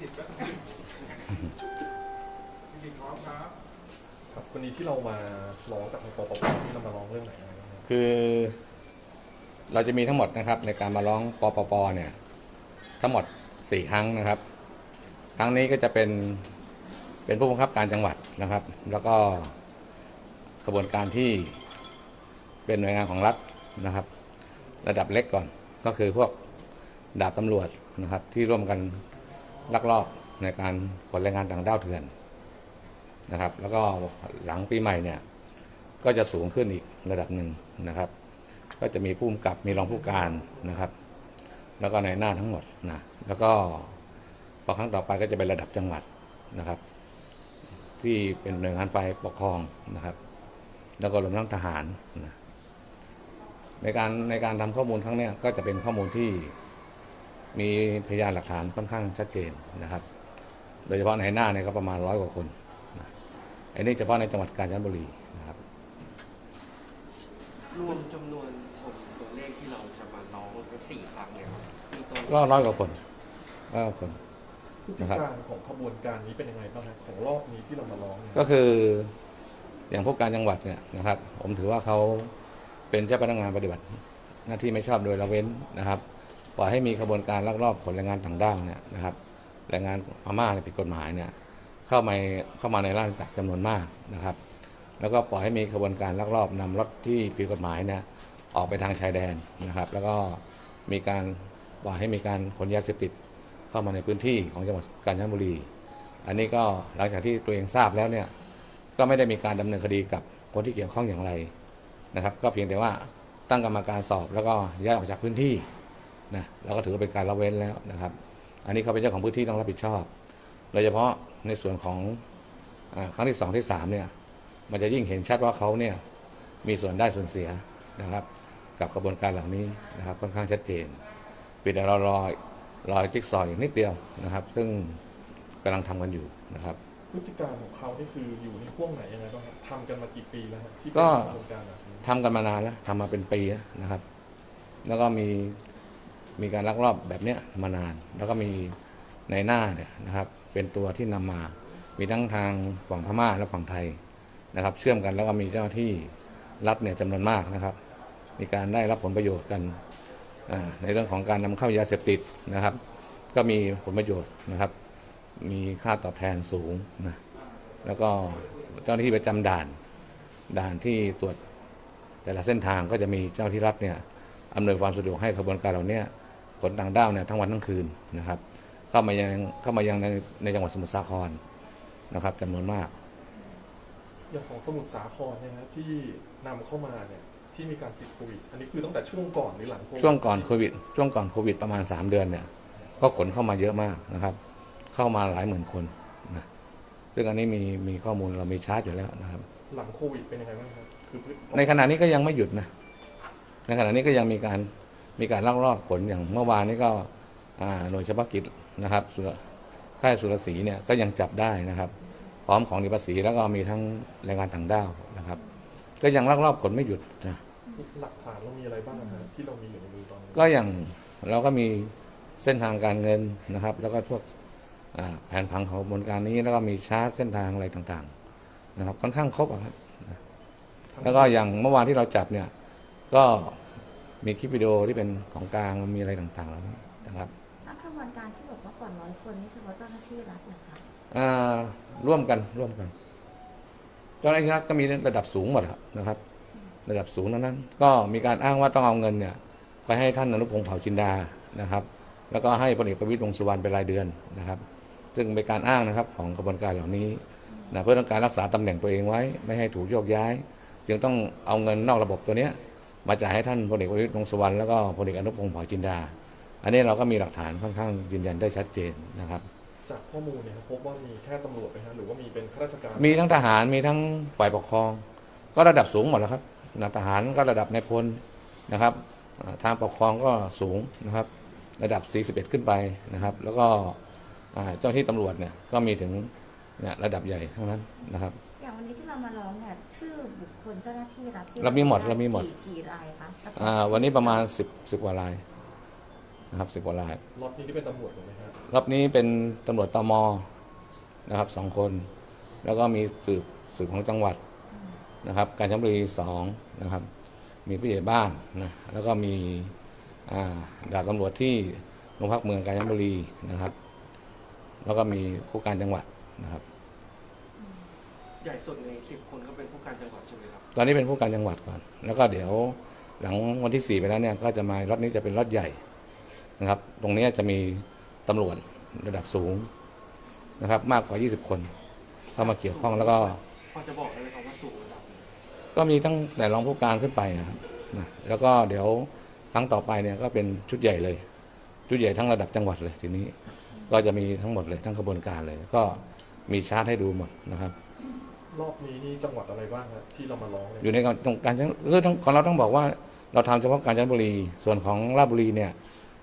ครับครับวันนี้ที่เรามาร้องกับทางปปปที่เรามาร้องเรื่องไหนอะไรบ้างครับคือเราจะมีทั้งหมดนะครับ ในการมาร้องปปปเนี่ย ทั้งหมด 4 ครั้งนะครับ ครั้งนี้ก็จะเป็นเป็นผู้บังคับการจังหวัดนะครับ แล้วก็ขบวนการที่เป็นหน่วยงานของรัฐนะครับ ระดับเล็กก่อนก็คือพวกดาบตำรวจนะครับ ที่ร่วมกัน ลักลอบในการขนแรงงานต่างด้าวเถื่อนนะครับ แล้วก็หลังปีใหม่เนี่ยก็จะสูงขึ้นอีกระดับหนึ่งนะครับ ก็จะมีผู้กำกับมีรองผู้การนะครับ แล้วก็ในหน้าทั้งหมดนะแล้วก็พอครั้งต่อไปก็จะเป็นระดับจังหวัดนะครับ ที่เป็นหน่วยงานไฟปกครองนะครับ แล้วก็รวมทั้งทหารนะในการในการทำข้อมูลครั้งนี้ก็จะเป็นข้อมูลที่ มีพยานหลักฐานค่อนข้างชัดเจนนะครับ โดยเฉพาะในหน้าเนี่ยก็ประมาณร้อยกว่าคนนะอันนี้เฉพาะในจังหวัดกาญจนบุรีนะครับ รวมจำนวนคนตัวเลขที่เราจะมาร้องเป็นสี่ครั้งเนี่ยครับมีตัวก็ร้อยกว่าคนร้อยกว่าคน พฤตินะครับ การของขบวนการนี้เป็นยังไงบ้างครับของรอบนี้ที่เรามาร้องเนี่ยก็คืออย่างพวกการจังหวัดเนี่ยนะครับ ผมถือว่าเขาเป็นเจ้าพนักงานปฏิบัติ หน้าที่ไม่ชอบโดยละเว้นนะครับ ปล่อยให้มีขบวนการลักลอบขนแรงงานต่างด้าวเนี่ยนะครับแรงงานพม่าเนี่ยผิดกฎหมายเนี่ยเข้ามาเข้ามาในราชอาณาจักรจำนวนมากนะครับ แล้วก็ปล่อยให้มีขบวนการลักลอบนำรถที่ผิดกฎหมายเนี่ยออกไปทางชายแดนนะครับ แล้วก็มีการปล่อยให้มีการขนยาเสพติดเข้ามาในพื้นที่ของจังหวัดกาญจนบุรี อันนี้ก็หลังจากที่ตัวเองทราบแล้วเนี่ยก็ไม่ได้มีการดำเนินคดีกับคนที่เกี่ยวข้องอย่างไรนะครับ ก็เพียงแต่ว่าตั้งกรรมการสอบแล้วก็ย้ายออกจากพื้นที่ นะเราก็ถือว่าเป็นการละเว้นแล้วนะครับ อันนี้เขาเป็นเจ้าของพื้นที่ต้องรับผิดชอบ โดยเฉพาะในส่วนของอาครั้งที่สองที่สามเนี่ยมันจะยิ่งเห็นชัดว่าเขาเนี่ยมีส่วนได้ส่วนเสียนะครับ กับกระบวนการเหล่านี้นะครับค่อนข้างชัดเจนปีแต่เรารอรอยจิ๊กซอว์อีกนิดเดียวนะครับ ซึ่งกำลังทำกันอยู่นะครับพฤติการของเขานี่คืออยู่ในห่วงไหนยังไงบ้างครับทำกันมากี่ปีแล้วครับที่ก็เป็นขบวนการแบบนี้ทำกันมานานแล้วทำมาเป็นปีแล้วนะครับ แล้วก็มี มีการลักลอบแบบนี้มานาน แล้วก็มีในหน้าเนี่ยนะครับ เป็นตัวที่นำมา มีทั้งทางฝั่งพม่าและฝั่งไทยนะครับ เชื่อมกันแล้วก็มีเจ้าหน้าที่รัฐเนี่ยจำนวนมากนะครับ มีการได้รับผลประโยชน์กันในเรื่องของการนำเข้ายาเสพติดนะครับ ก็มีผลประโยชน์นะครับ มีค่าตอบแทนสูงนะแล้วก็เจ้าหน้าที่ประจำด่านด่านที่ตรวจแต่ละเส้นทางก็จะมีเจ้าที่รัฐเนี่ยอำนวยความสะดวกให้ขบวนการเหล่านี้ ขนต่างด้าวเนี่ยทั้งวันทั้งคืนนะครับเข้ามายังเข้ามายังในในจังหวัดสมุทรสาครนะครับจำนวนมาก อย่างของสมุทรสาครเนี่ยนะที่นำเข้ามาเนี่ยที่มีการติดโควิด อันนี้คือตั้งแต่ช่วงก่อนหรือหลังโควิดช่วงก่อนโควิด ช่วงก่อนโควิดประมาณ 3 เดือนเนี่ย ก็ขนเข้ามาเยอะมากนะครับ เข้ามาหลายหมื่นคนนะซึ่งอันนี้มีมีข้อมูลเรามีชาร์จอยู่แล้วนะครับ หลังโควิดเป็นยังไงบ้างครับคือพฤติในขณะนี้ก็ยังไม่หยุดนะในขณะนี้ก็ยังมีการ มีการลักลอบขนอย่างเมื่อวานนี้ก็อ่าหน่วยเฉพาะกิจนะครับสุรค่ายสุรศรีเนี่ยก็ยังจับได้นะครับ พร้อมของดีภาษีแล้วก็มีทั้งแรงงานต่างด้าวนะครับ ก็ยังลักลอบขนไม่หยุดนะหลักฐานเรามีอะไรบ้างนะที่เรามีอยู่ในมือตอนนี้ก็อย่างเราก็มีเส้นทางการเงินนะครับ แล้วก็พวกอ่าแผนผังของกระบวนการนี้แล้วก็มีชาร์จเส้นทางอะไรต่างๆ นะครับ ค่อนข้างครบอะครับแล้วก็อย่างเมื่อวานที่เราจับเนี่ยก็ มีคลิปวิดีโอที่เป็นของกลางมีอะไรต่างๆเหล่านี้นะครับถ้ากระบวนการที่บอกว่าก่อนร้อยคนนี่เฉพาะเจ้าหน้าที่รัฐนะคะอ่าร่วมกันร่วมกัน เจ้าหน้าที่รัฐก็มีระดับสูงหมดครับนะครับ ระดับสูงนั้นนั้น ก็มีการอ้างว่าต้องเอาเงินเนี่ย ไปให้ท่านอนุพงศ์เผ่าจินดานะครับ แล้วก็ให้พลเอกประวิตรวงษ์สุวรรณเป็นรายเดือนนะครับ ซึ่งเป็นการอ้างนะครับของกระบวนการเหล่านี้นะเพื่อต้องการรักษาตำแหน่งตัวเองไว้ ไม่ให้ถูกโยกย้าย จึงต้องเอาเงินนอกระบบตัวเนี้ย มาจ่ายให้ท่านพลเอกประวิตรวงษ์สุวรรณแล้วก็พลเอกอนุพงศ์เผ่าจินดา อันนี้เราก็มีหลักฐานค่อนข้างยืนยันได้ชัดเจนนะครับ จากข้อมูลเนี่ยครับพบว่ามีแค่ตำรวจไหมฮะหรือว่ามีเป็นข้าราชการมีทั้งทหารมีทั้งฝ่ายปกครอง ก็ระดับสูงหมดแล้วครับนะทหารก็ระดับในายพลนะครับอ่าทางปกครองก็สูงนะครับ ระดับ 41 ขึ้นไปนะครับ แล้วก็อ่าเจ้าหน้าที่ตำรวจเนี่ยก็มีถึงเนี่ยระดับใหญ่ทั้งนั้นนะครับอย่าง วันนี้ที่เรามาร้องเนี่ยชื่อบุคคลเจ้าหน้าที่รัฐที่เรามีหมดเรามีหมด กี่กี่รายคะอ่าวันนี้ประมาณ10 10กว่ารายนะครับ10กว่ารายล็อตนี้ที่เป็นตำรวจถูกไหมฮะรอบนี้เป็นตำรวจตมนะครับสองคน แล้วก็มีสืบสืบของจังหวัดนะครับ กาญจนบุรีสองนะครับ มีผู้ใหญ่บ้านนะแล้วก็มีอ่าดาบตำรวจที่โรงพักเมืองกาญจนบุรีนะครับ แล้วก็มีผู้การจังหวัดนะครับให ญ่สุดในสิบคนก็เป็นผู้การจังหวัดใช่ไหมครับ ตอนนี้เป็นผู้การจังหวัดก่อน แล้วก็เดี๋ยวหลังวันที่สี่ไปแล้วเนี่ยก็จะมารถนี้จะเป็นรถใหญ่นะครับ ตรงนี้จะมีตำรวจระดับสูงนะครับ มากกว่า 20 คนเข้ามาเกี่ยวข้องแล้วก็พอจะบอกได้ไหมครับว่าสูงระดับไหนก็มีตั้งแต่รองผู้การขึ้นไปนะครับนะแล้วก็เดี๋ยวครั้งต่อไปเนี่ยก็เป็นชุดใหญ่เลย ชุดใหญ่ทั้งระดับจังหวัดเลยทีนี้ ก็จะมีทั้งหมดเลยทั้งกระบวนการเลย ก็มีชาร์ตให้ดูหมดนะครับ รอบนี้นี่จังหวัดอะไรบ้างครับที่เรามาร้องเนี่ยอยู่ในการตรงการเรื่องของเราต้องบอกว่าเราทำเฉพาะการจันทบุรี ส่วนของราชบุรีเนี่ย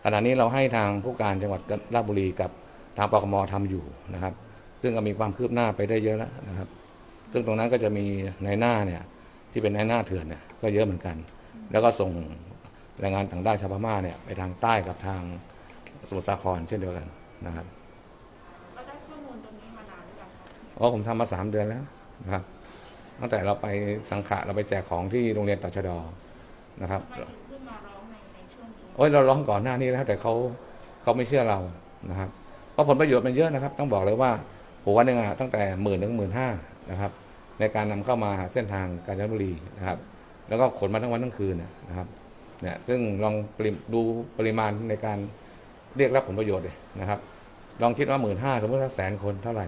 ขณะนี้เราให้ทางผู้การจังหวัดราชบุรีกับทางปคมทำอยู่นะครับ ซึ่งก็มีความคืบหน้าไปได้เยอะแล้วนะครับ ซึ่งตรงนั้นก็จะมีในายหน้าเนี่ยที่เป็นในายหน้าเถื่อนเนี่ยก็เยอะเหมือนกัน แล้วก็ส่งแรงงานต่างด้าวชาวพม่าเนี่ยไปทางใต้กับทางสมุทรสาครเช่นเดียวกันนะครับเราได้ข้อมูลตรงนี้มานานหรือยังคะเพราะผมทำมาสามเดือนแล้ว นะครับตั้งแต่เราไปสังขะเราไปแจกของที่โรงเรียนตชดนะครับทำไมถึงเพิ่งมาร้องในในช่วงนี้โอ้ยเราร้องก่อนหน้านี้แล้วแต่เขาเขาไม่เชื่อเรานะครับ เพราะผลประโยชน์มันเยอะนะครับ ต้องบอกเลยว่าหัวหนึ่งอะตั้งแต่หมื่นถึงหมื่นห้านะครับ ในการนำเข้ามาเส้นทางกาญจนบุรีนะครับ แล้วก็ขนมาทั้งวันทั้งคืนน่ะนะครับเนี่ยซึ่งลองปริมดูปริมาณในการเรียกรับผลประโยชน์เลยนะครับ ลองคิดว่าหมื่นห้าสมมติสักแสนคนเท่าไหร่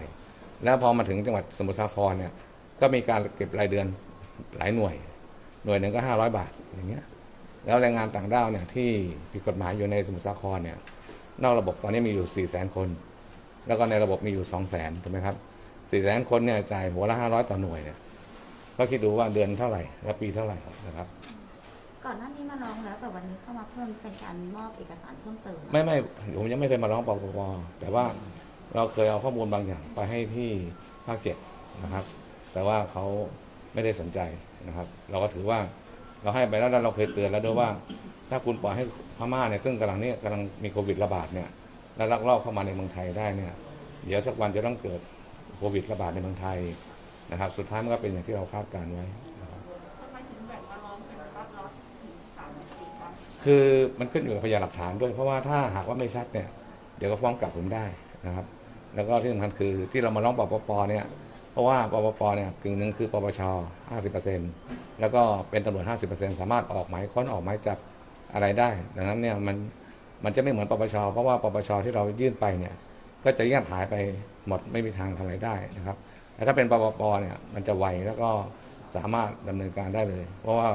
แล้วพอมาถึงจังหวัดสมุทรสาครเนี่ย ก็มีการเก็บรายเดือนหลายหน่วย หน่วยหนึ่งก็ห้าร้อยบาทอย่างเงี้ย แล้วแรงงานต่างด้าวเนี่ยที่ผิดกฎหมายอยู่ในสมุทรสาครเนี่ย นอกระบบตอนนี้มีอยู่4ี่แสนคน แล้วก็ในระบบมีอยู่2องแสนถูกไหมครับสี่แสนคนเนี่ยจ่ายหัวละห้าร้อยต่อหน่วยเนี่ย ก็คิดดูว่าเดือนเท่าไหร่และปีเท่าไหร่นะครับ ก่อนหน้านี้มาร้องแล้วแต่วันนี้เข้ามาเพิ่มเป็นการมอบเอกสารเพิ่มเติมไม่ไม่ผมยังไม่เคยมาร้องปปปแต่ว่า เราเคยเอาข้อมูลบางอย่างไปให้ที่ภาคเจ็ดนะครับ แต่ว่าเขาไม่ได้สนใจนะครับ เราก็ถือว่าเราให้ไปแล้วแล้วเราเคยเตือนแล้วด้วยว่า ถ้าคุณปล่อยให้พม่าเนี่ยซึ่งกำลังเนี่ยกำลังมีโควิดระบาดเนี่ยแล้วลักลอบเข้ามาในเมืองไทยได้เนี่ยเดี๋ยวสักวันจะต้องเกิดโควิดระบาดในเมืองไทยนะครับ สุดท้ายมันก็เป็นอย่างที่เราคาดการณ์ไว้นะครับทำไมถึงแบ่งมาร้องเป็นล็อตล็อตๆถึงสามสี่ครั้งคือมันขึ้นอยู่กับพยานหลักฐานด้วย เพราะว่าถ้าหากว่าไม่ชัดเนี่ย เดี๋ยวก็ฟ้องกลับผมได้นะครับ แล้วก็ที่สำคัญคือที่เรามาร้องปปปเนี่ยเพราะว่าปปปเนี่ยกึ่งหนึ่งคือปปช50%แล้วก็เป็นตำรวจ50%สามารถออกหมายค้นออกหมายจับอะไรได้ ดังนั้นเนี่ยมันมันจะไม่เหมือนปปชเพราะว่าปปชที่เรายื่นไปเนี่ยก็จะเงียบหายไปหมดไม่มีทางทำอะไรได้นะครับแต่ถ้าเป็นปปปเนี่ยมันจะไวแล้วก็สามารถดำเนินการได้เลย เพราะว่า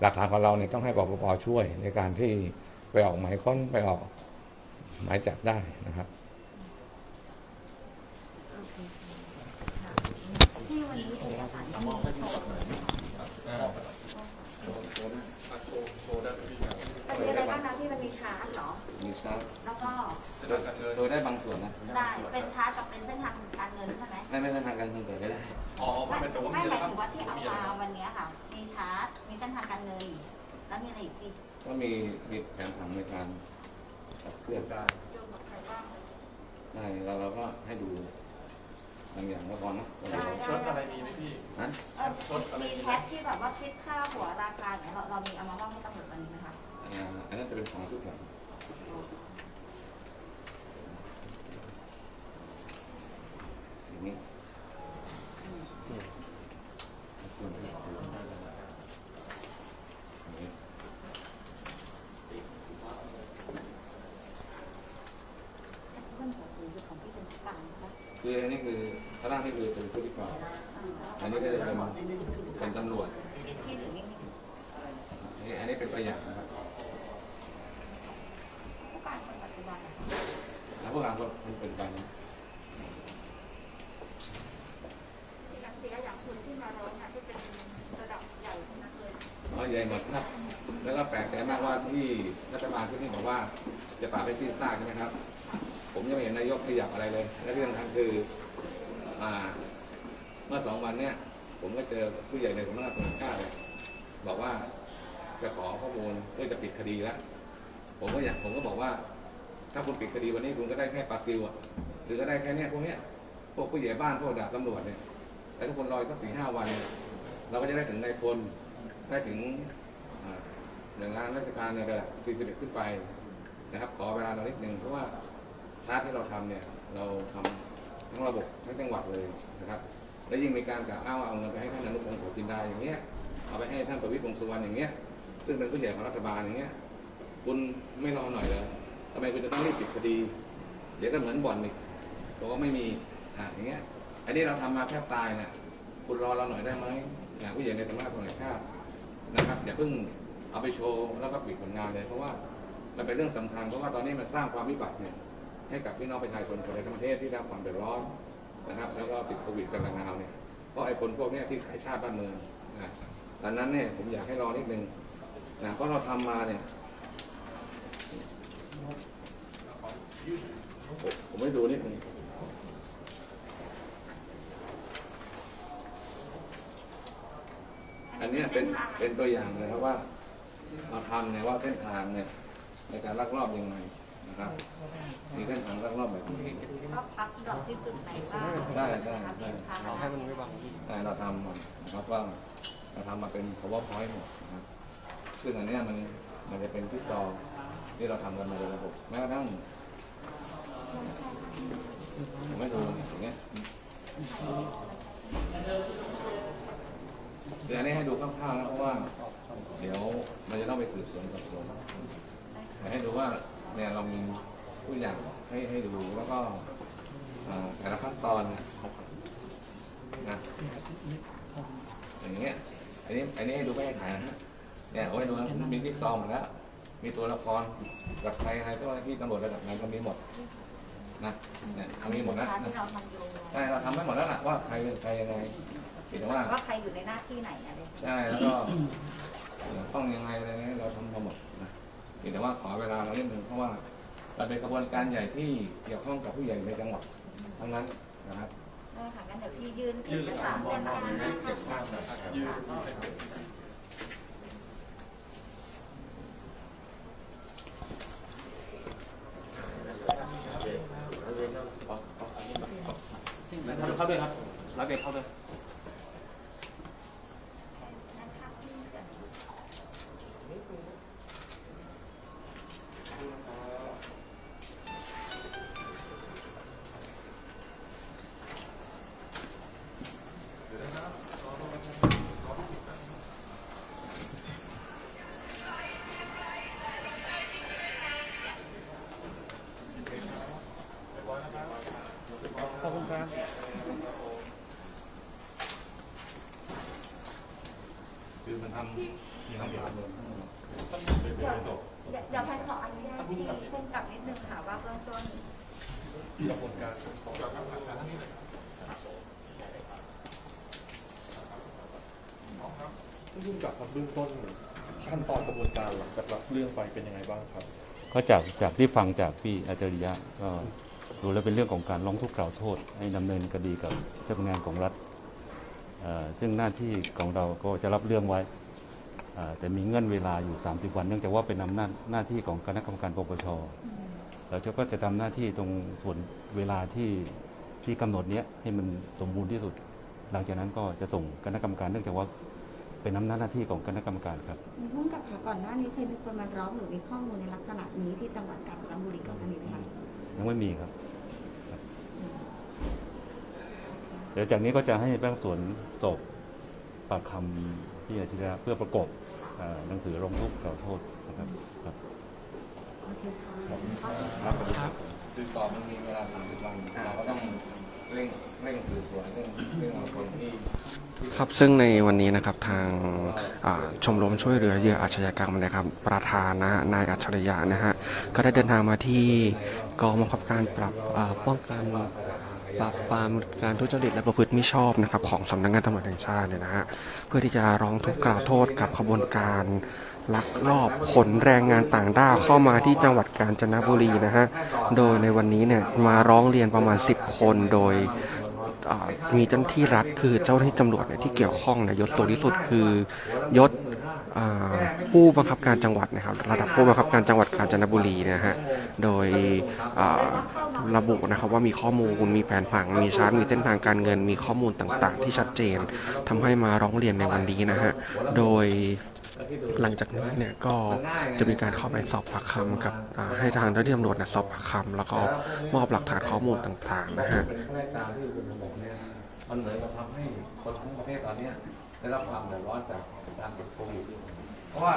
หลักฐานของเราเนี่ยต้องให้ปปปช่วยในการที่ไปออกหมายค้นไปออกหมายจับได้นะครับ โอเคค่ะที่วันนี้เอกสารที่มีโชว์เลยนะคะ โชว์โชว์ได้ไหมพี่ครับ มันมีอะไรบ้างนะที่มันมีชาร์จเหรอ มีชาร์จ แล้วก็ จะได้สักเล ยโดยได้บางส่วนนะได้ เป็นชาร์จกับเป็นเส้นทางการเงินใช่ไหมไม่ไม่ใช่ทางการเงินเกิดไม่ได้อ๋อไม่เป็นแต่ว่าไม่มีหอะไรมายครับถึงว่าที่เอามีอะไรมาครับวันนี้ค่ะ มีชาร์จ มีเส้นทางการเงิน แล้วมีอะไรอีกพี่ก็มีมีแผนผังในการขับเคลื่อนได้โยงกับใครบ้างได้เราเราก็ให้ดูบางอย่างก็พอนะได้เชิญอะไรมีไหมพี่นะเออมีแชทที่แบบว่าคิดค่าหัวราคาเนี่ยเราเรามีเอามาว่าให้ตำรวจวันนี้ไหมคะอ่าอันนั้นจะเป็นของชุดหลังอย่างนี้อย่างนี้ เพื่อนหัวสูงสุดของพี่เป็นผู้การใช่ไหม คืออันนี้คือข้างล่างนี่ คือเป็นผู้ที่ก่ออันนี้ก็จะเป็นเป็นตำรวจพี่อันนี้เป็นตัวอย่างนะครับผู้การคนปัจจุบันนะคะแล้วพวกเราก็มันเป็นไปนะที่นักเสียอย่างคุบันอ๋อใหญ่หมดครับ แล้วก็แปลกใจมากว่าที่รัฐบาลที่นี่บอกว่าจะปราบให้สิ้นซาใช่ไหมครับ ผมยังไม่เห็นนายกขยับอะไรเลย และที่สำคัญคือ อ่าเมื่อสองวันเนี้ยผมก็เจอผู้ใหญ่ในสำนักงานตำรวจชาติเนี่ยบอกว่าจะขอข้อมูลเพื่อจะปิดคดีแล้วผมก็อยากผมก็บอกว่า ถ้าคุณปิดคดีวันนี้คุณก็ได้แค่ปลาซิลอะหรือก็ได้แค่เนี้ยพวกเนี้ยพวกผู้ใหญ่บ้านพวกดาบตำรวจเนี่ยแต่ทุกคนรอสักสี่ห้าวันเนี่ยเราก็จะได้ถึงนายพลได้ถึงหน่วยงานราชการในระดับ41 ขึ้นไปนะครับ ขอเวลาเรานิดนึงเพราะว่าชาร์จที่เราทำเนี่ย เราทำ ทั้งระบบทั้งจังหวัดเลยนะครับและยิ่งมีการกล่าวอ้างว่าเอาเงินไปให้ท่านอนุพงศ์โสจินดาอย่างเงี้ยเอาไปให้ท่านประวิตรวงสุวรรณอย่างเงี้ยซึ่งเป็นผู้ใหญ่ของรัฐบาลอย่างเงี้ยคุณไม่รอหน่อยเลยทำไมคุณจะต้องรีบปิดคดี เดี๋ยวก็เหมือนบ่อนอีกบอกว่าไม่มีอ่าอย่างเงี้ยอันนี้เราทำมาแทบตายเนี่ยคุณรอเราหน่อยได้ไหมอย่างผู้ใหญ่ในสำนักงานตำรวจแห่งชาตินะครับอย่าเพิ่งเอาไปโชว์แล้วก็ปิดผลงานเลยเพราะว่ามันเป็นเรื่องสำคัญเพราะว่าตอนนี้มันสร้างความวิบัติเนี่ย ให้กับพี่น้องประชาชนคนในทั้งประเทศที่ได้รับความเดือดร้อนนะครับ แล้วก็ติดโควิดกันระนาวเนี่ยเพราะไอ้คนพวกเนี้ยที่ขายชาติบ้านเมืองนะดังนั้นเนี่ยผมอยากให้รอนิดนึงนะเพราะเราทำมาเนี่ย ผมผมไม่ดูนิดนึงอันเนี้ยเป็นเป็นตัวอย่างเลยครับว่า เราทำเนี่ยว่าเส้นทางเนี่ยในการลักลอบยังไง นะครับมีเส้นทางลักลอบแบบนี้ ก็พักดอกที่จุดไหนบ้างใช่ใช่ใช่เอาให้มันไม่บังใช่เราทำนะครับว่าเราทำมาเป็น power point หมดนะครับซึ่งอันเนี้ยมันมันจะเป็นที่ซอว์ที่เราทำกันมาในระบบแม้กระทั่งผมไม่ดูเนี่ยอย่างเงี้ยคืออันนี้ให้ดูคร่าวๆนะเพราะว่า เดี๋ยวมันจะต้องไปสืบสวนสอบสวนแต่ให้ดูว่า เนี่ยเรามีผู้อย่างให้ให้ดูแล้วก็อ่าแต่ละขั้นตอนเนี่ยนะอย่างเงี้ยอันนี้อันนี้ให้ดูไม่ให้ถ่ายนะฮะเนี่ยโอ้ยดูนะมีที่ซองหมดแล้ว มีตัวละครกับใครอะไรเจ้าหน้าที่ตำรวจระดับไหนก็มีหมดนะเนี่ยเอามีหมดแล้วที่นะเราทำอยู่ใช่เราทำได้หมดแล้วล่ะว่าใครเป็นใครยังไงเห็นว่าว่าใครอยู่ในหน้าที่ไหนอะไรใช่แล้วก็ต้องยังไงอะไรนี้เราทำมาหมดนะ เพียงแต่ว่าขอเวลาเราเล่นหนึ่งเพราะว่าเราเป็นกระบวนการใหญ่ที่เกี่ยวข้องกับผู้ใหญ่ในจังหวัดทั้งนั้นนะครับ ได้ค่ะงั้นเดี๋ยวพี่ยื่นเอกสารเรียนมาเก็บภาพนะครับยืน ยุ่งกับครับเบื้องต้นขั้นตอนกระบวนการหลังจากรับเรื่องไปเป็นยังไงบ้างครับ ก็จากจากที่ฟังจากพี่อาจาริยะก็ดูแล้วเป็นเรื่องของการร้องทุกข์กล่าวโทษ ให้ดำเนินคดีกับเจ้าพนักงานของรัฐซึ่งหน้าที่ของเราก็จะรับเรื่องไว้แต่มีเงื่อนเวลาอยู่ 30 วัน เนื่องจากว่าเป็นอำนาจหน้าที่ของคณะกรรมการปปชเราจะก็จะทำหน้าที่ตรงส่วนเวลาที่ที่กำหนดเนี้ยให้มันสมบูรณ์ที่สุด หลังจากนั้นก็จะส่งคณะกรรมการเนื่องจากว่า เป็นอำนาจหน้าที่ของคณะกรรมการครับพุ่งกับค่ะก่อนหน้านี้เคยมีคนมาร้องหรือมีข้อมูลในลักษณะนี้ที่จังหวัดกาญจนบุรีก่อนหน้านี้ไหมคะยังไม่มีครับครับเดี๋ยวจากนี้ก็จะให้แป้งสวนสอบปากคำพี่อาชิระเพื่อประกอบเอ่อหนังสือร้องทุกข์กล่าวโทษนะครับครับโอเคค่ะคือต่อมันมีเวลา30วันเราก็ต้อง เร่งเร่งสืบสวนเร่งเร่งเอาคนที่ ครับซึ่งในวันนี้นะครับทางอ่าชมรมช่วยเหลือเหยื่ออาชญากรรมนะครับ ประธานนะฮะนายอัจฉริยะนะฮะก็ได้เดินทางมาที่กองบังคับการปรับอ่าป้องกัน ปราบปรามการทุจริตและประพฤติมิชอบนะครับของสำนักงานตำรวจแห่งชาติเนี่ยนะฮะเพื่อที่จะร้องทุกข์กล่าวโทษกับขบวนการลักลอบขนแรงงานต่างด้าวเข้ามาที่จังหวัดกาญจนบุรีนะฮะโดยในวันนี้เนี่ยมาร้องเรียนประมาณ 10 คนโดยมีเจ้าหน้าที่รัฐคือเจ้าหน้าที่ตำรวจเนี่ยที่เกี่ยวข้องเนี่ยยศสูงที่สุดคือยศ ผู้บังคับการจังหวัดนะครับ ระดับผู้บังคับการจังหวัดกาญจนบุรีนะฮะโดยระบุนะครับว่ามีข้อมูลมีแผนผังมีชาร์ตมีเส้นทางการเงิน มีข้อมูลต่างๆ ที่ชัดเจนทำให้มาร้องเรียนในวันนี้นะฮะโดยหลังจากนี้เนี่ยก็จะมีการเข้าไปสอบปากคำกับให้ทางเจ้าหน้าที่ตำรวจนี่ยสอบปากคำแล้วก็มอบหลักฐานข้อมูลต่างๆนะฮะมันเหมือนกับทำให้คนทั้งประเทศตอนนี้ได้รับความเดือดร้อนจาก การติดโควิดเพราะว่า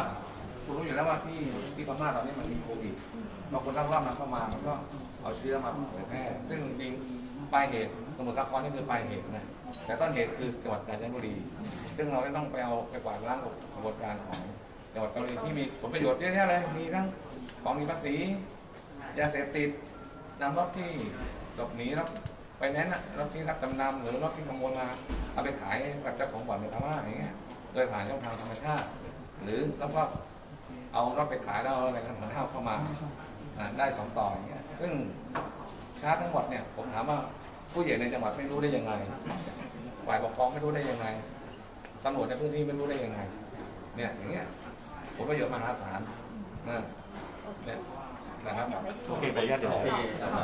คุณรู้อยู่แล้วว่าที่ที่พม่าตอนนี้มันมีโควิดบางคนรับว่ามันเข้ามามันก็เอาเชื้อมาเผยแพร่ซึ่งจริงปลายเหตุสมุทรสาครนี่คือปลายเหตุนะแต่ต้นเหตุคือจังหวัดกาญจนบุรี ซึ่งเราต้องไปเอาไปกวาดล้างกระบวนการของจังหวัดกาญจนบุรีที่มีผลประโยชน์เยอะแยะเลยมีทั้งของมีภาษียาเสพติดนำรถที่หลบหนีรถไปแนนรถที่รับจำนำหรือรถที่ขโมยมาเอาไปขายกับเจ้าของบ่อนในพม่าอย่างเงี้ย โดยผ่านช่องทางธรรมชาติ หรือแล้วก็เอารถไปขายแล้วเอาอะไรกันของเท่าเข้ามาอ่าได้สองต่ออย่างเงี้ยซึ่งชาร์จทั้งหมดเนี่ยผมถามว่าผู้ใหญ่ในจังหวัดไม่รู้ได้ยังไงฝ่ายปกครองไม่รู้ได้ยังไงตำรวจในพื้นที่ไม่รู้ได้ยังไง เนี่ยอย่างเงี้ยผลประโยชน์มหาศาลนะเนี่ยนะครับโอเคไปญาติเดี๋ยวครั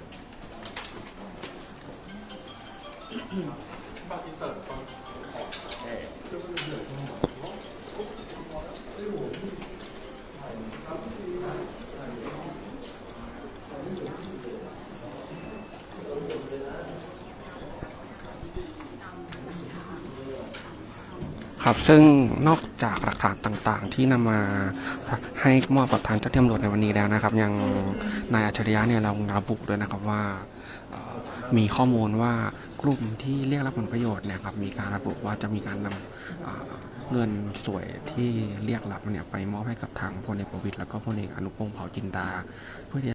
บ ครับซึ่งนอกจากหลักฐานต่างๆ ที่นำมาให้มอบกับทางเจ้าที่ตำรวจในวันนี้แล้วนะครับ ยังนายอัจฉริยะเนี่ยเราระบุด้วยนะครับว่ามีข้อมูลว่า กลุ่มที่เรียกรับผลประโยชน์เนี่ยครับมีการระบุว่าจะมีการนำเงินสวยที่เรียกรับเนี่ยไปมอบให้กับทางพลเอกประวิตยแล้วก็พลเอกอนุพงศ์เผ่าจินดาเพื่อที่